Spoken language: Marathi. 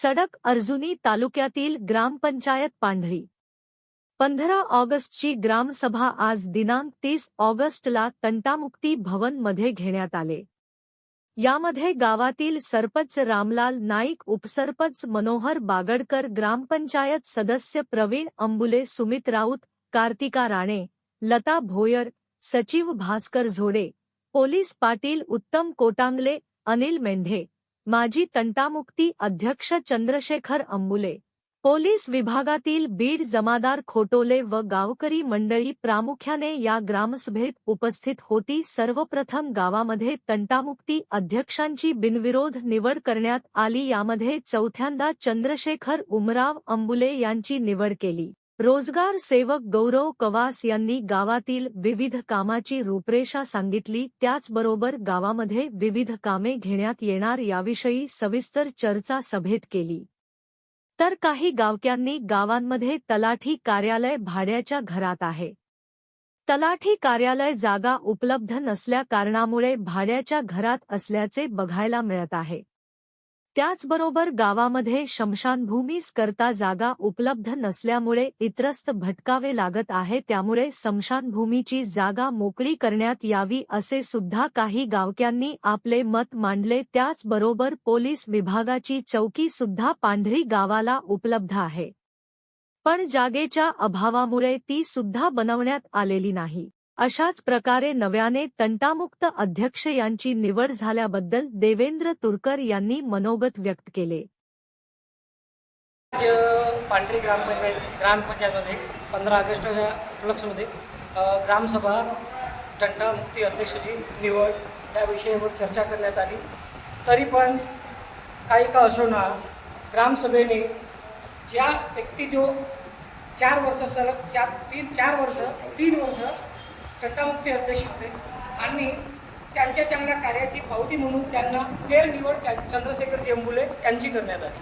सडक अर्जुनी तालुक्यातील ग्रामपंचायत पांढरी. पंधरा ऑगस्टची ग्रामसभा आज दिनांक तीस ऑगस्टला तंटामुक्ती भवनमध्ये घेण्यात आले. यामध्ये गावातील सरपंच रामलाल नाईक उपसरपंच मनोहर बागडकर ग्रामपंचायत सदस्य प्रवीण अंबुले सुमित राऊत कार्तिका राणे लता भोयर सचिव भास्कर झोडे पोलीस पाटील उत्तम कोटांगले अनिल मेंढे माजी तंटामुक्ती अध्यक्ष चंद्रशेखर अंबुले पोलीस विभागातील बीड जमादार खोटोले व गावकरी मंडळी प्रामुख्याने या ग्रामसभेत उपस्थित होती. सर्वप्रथम गावामध्ये तंटामुक्ती अध्यक्षांची बिनविरोध निवड करण्यात आली. यामध्ये चौथ्यांदा चंद्रशेखर उमराव अंबुले यांची निवड केली. रोजगार सेवक गौरव कवास यांनी गावातील विविध कामाची रूपरेषा सांगितली. त्याचबरोबर गावामध्ये विविध कामे घेण्यात येणार याविषयी सविस्तर चर्चा सभेत केली. तर काही गावक्यांनी गावांमध्ये तलाठी कार्यालय भाड्याच्या घरात आहे. तलाठी कार्यालय जागा उपलब्ध नसल्या कारणामुळे भाड्याच्या घरात असल्याचे बघायला मिळत आहे. त्याचबरोबर गावामध्ये शमशानभूमीस करता जागा उपलब्ध नसल्यामुळे इतरस्त भटकावे लागत आहे त्यामुळे स्मशानभूमीची जागा मोकळी करण्यात यावी असे सुद्धा काही गावक्यांनी आपले मत मांडले. त्याचबरोबर पोलीस विभागाची चौकी सुद्धा पांढरी गावाला उपलब्ध आहे. पण जागेच्या अभावामुळे ती सुद्धा बनवण्यात आलेली नाही. अशाच प्रकारे नव्याने तंटामुक्त अध्यक्ष यांची निवड झाल्याबद्दल देवेंद्र तुरकर यांनी मनोगत व्यक्त केले. पांढरी ग्रामपंचायत ग्रामपंचायतमध्ये पंधरा ऑगस्टच्या उपलक्षमध्ये ग्रामसभा तंटामुक्ती अध्यक्षाची निवड या विषयावर चर्चा करण्यात आली. तरी पण काही का असो ना ग्रामसभेने ज्या व्यक्ती जो चार वर्ष सलग चार तीन चार वर्ष तीन वर्ष तटमुक्ती अध्यक्ष होते. आणि त्यांच्या चांगल्या कार्याची पावती म्हणून त्यांना फेरनिवड त्या चंद्रशेखर जेंबुले यांची करण्यात आली.